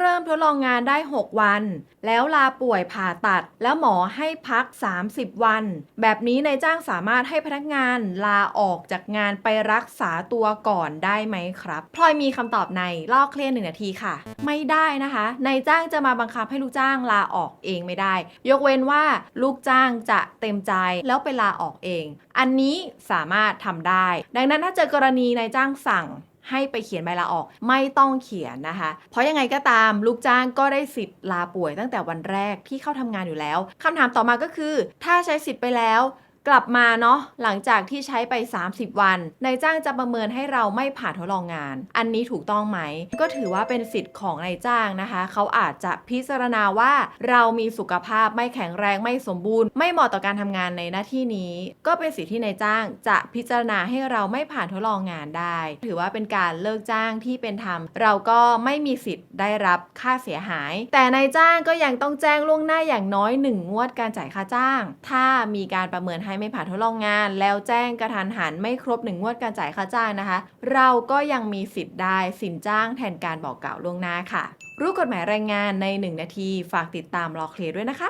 เริ่มทดลองงานได้ 6 วัน แล้วลาป่วยผ่าตัด แล้วหมอให้พัก 30 วัน แบบนี้นายจ้างสามารถให้พนักงานลาออกจากงานไปรักษาตัวก่อนได้ไหมครับพลอยมีคำตอบในลอกเคลียร์หนึ่งนาทีค่ะ ไม่ได้นะคะนายจ้างจะมาบังคับให้ลูกจ้างลาออกเองไม่ได้ ยกเว้นว่าลูกจ้างจะเต็มใจแล้วไปลาออกเอง อันนี้สามารถทำได้ ดังนั้นถ้าเจอกรณีนายจ้างสั่ง ให้ไปเขียนใบลาออก ไม่ต้องเขียนนะคะ เพราะยังไงก็ตามลูกจ้างก็ได้สิทธิ์ลาป่วยตั้งแต่วันแรกที่เข้าทำงานอยู่แล้วคำถามต่อมาก็คือ ถ้าใช้สิทธิ์ไปแล้ว กลับมาเนาะหลังจากที่ใช้ไป 30 วันนายจ้างจะประเมินให้เราไม่ผ่านทดลองงาน อันนี้ถูกต้องไหม ก็ถือว่าเป็นสิทธิ์ของนายจ้างนะคะ เขาอาจจะพิจารณาว่าเรามีสุขภาพไม่แข็งแรงไม่สมบูรณ์ ไม่เหมาะต่อการทำงานในหน้าที่นี้ ก็เป็นสิทธิ์ที่นายจ้างจะพิจารณาให้เราไม่ผ่านทดลองงานได้ ถือว่าเป็นการเลิกจ้างที่เป็นธรรม เราก็ไม่มีสิทธิ์ได้รับค่าเสียหาย แต่นายจ้างก็ยังต้องแจ้งล่วงหน้าอย่างน้อยหนึ่งงวดการจ่ายค่าจ้าง ถ้ามีการประเมินใหให้ไม่ผ่านทดลองงาน แล้วแจ้งกระทันหันไม่ครบหนึ่งงวดการจ่ายค่าจ้างนะคะ เราก็ยังมีสิทธิ์ได้สินจ้างแทนการบอกกล่าวล่วงหน้าค่ะ รู้กฎหมายแรงงานใน 1 นาที ฝากติดตามรอเคลียร์ด้วยนะคะ